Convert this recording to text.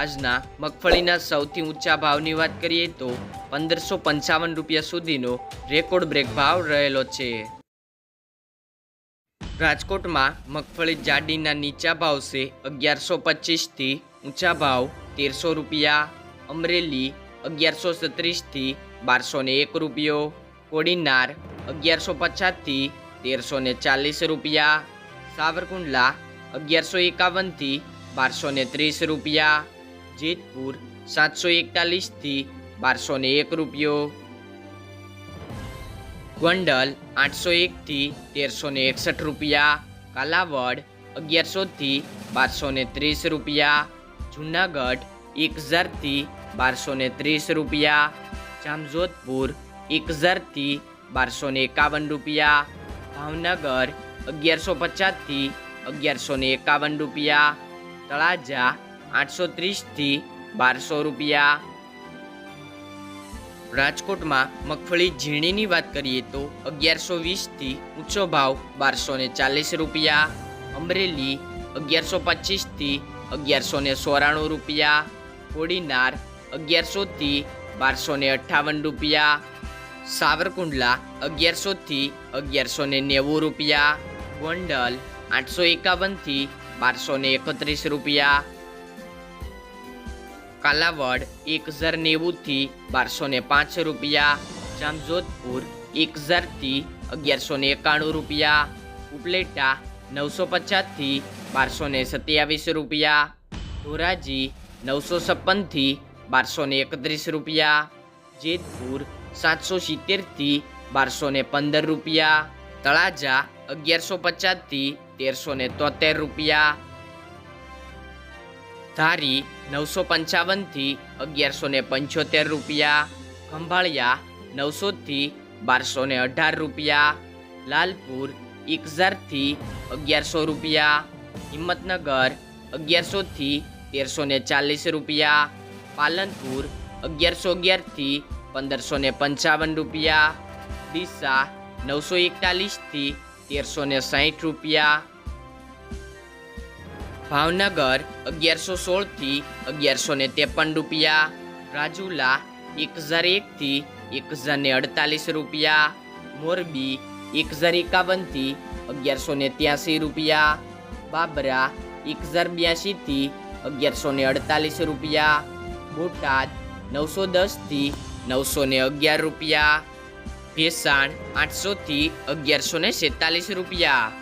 આજના મગફળીના સૌથી ઊંચા ભાવની વાત કરીએ તો પંદરસો પંચાવન રૂપિયા સુધીનો રેકોર્ડ બ્રેક ભાવ રહેલો છે. રાજકોટમાં મગફળી જાડીના નીચા ભાવ છે અગિયારસો પચીસથી ઊંચા ભાવ તેરસો રૂપિયા, અમરેલી અગિયારસો સત્રીસથી બારસો ને એક રૂપિયો, કોડીનાર અગિયારસો પચાસથી તેરસો ને ચાલીસ રૂપિયા, સાવરકુંડલા અગિયારસો એકાવનથી બારસો ને ત્રીસ રૂપિયા જેતપુર સાતસો એકતાલીસથી બારસો ને એક રૂપિયો. ગોંડલ આઠસો એકથી તેરસો ને એકસઠ રૂપિયા. કાલાવડ અગિયારસોથી બારસો ને ત્રીસ રૂપિયા. જુનાગઢ એક હજારથી બારસો ને ત્રીસ રૂપિયા. જામજોધપુર એક હજારથી બારસો ને એકાવન રૂપિયા. ભાવનગર અગિયારસો પચાસથી અગિયારસો ને એકાવન રૂપિયા. તળાજા આઠસો ત્રીસથી બારસો રૂપિયા. રાજકોટમાં મગફળી ઝીણીની વાત કરીએ તો અગિયારસો વીસથી ઊંચો ભાવ બારસો ને ચાલીસ રૂપિયા. અમરેલી અગિયારસો પચીસથી અગિયારસો ને સોરાણું રૂપિયા. કોડીનાર અગિયારસોથી બારસો ને અઠ્ઠાવન રૂપિયા. સાવરકુંડલા અગિયારસોથી અગિયારસો ને નેવું રૂપિયા. ગોંડલ આઠસો એકાવનથી બારસો ને એકત્રીસ રૂપિયા. કાલાવડ એક હજાર નેવુંથી બારસો ને પાંચ રૂપિયા. જામજોધપુર એક હજારથી અગિયારસો ને એકાણું રૂપિયા. ઉપલેટા નવસો પચાસથી બારસો ને સત્યાવીસ રૂપિયા. ધોરાજી નવસો છપ્પનથી બારસો ને એકત્રીસ રૂપિયા. જેતપુર સાતસો સિત્તેરથી બારસો ને પંદર રૂપિયા. તળાજા અગિયારસો પચાસથી તેરસો ને તોતેર રૂપિયા. ધારી નવસો પંચાવનથી અગિયારસો ને પંચોતેર રૂપિયા, ખંભાળિયા નવસોથી બારસો ને અઢાર રૂપિયા, લાલપુર એક હજારથી અગિયારસો રૂપિયા, હિંમતનગર અગિયારસોથી તેરસો ને ચાલીસ રૂપિયા, પાલનપુર અગિયારસો અગિયારથી પંદરસો ને પંચાવન રૂપિયા, ડીસા નવસો એકતાલીસથી તેરસો ને સાહીઠ રૂપિયા ભાવનગર અગિયારસો સોળથી અગિયારસો ને ત્રેપન રૂપિયા, રાજુલા એક હજાર એકથી એક હજાર ને અડતાલીસ રૂપિયા, મોરબી એક હજાર એકાવનથી અગિયારસો ને ત્યાસી રૂપિયા, બાબરા એક હજાર બ્યાસીથી અગિયારસો ને અડતાલીસ રૂપિયા, બોટાદ નવસો દસથી નવસો ને અગિયાર રૂપિયા, ભેસાણ આઠસોથી અગિયારસો ને રૂપિયા.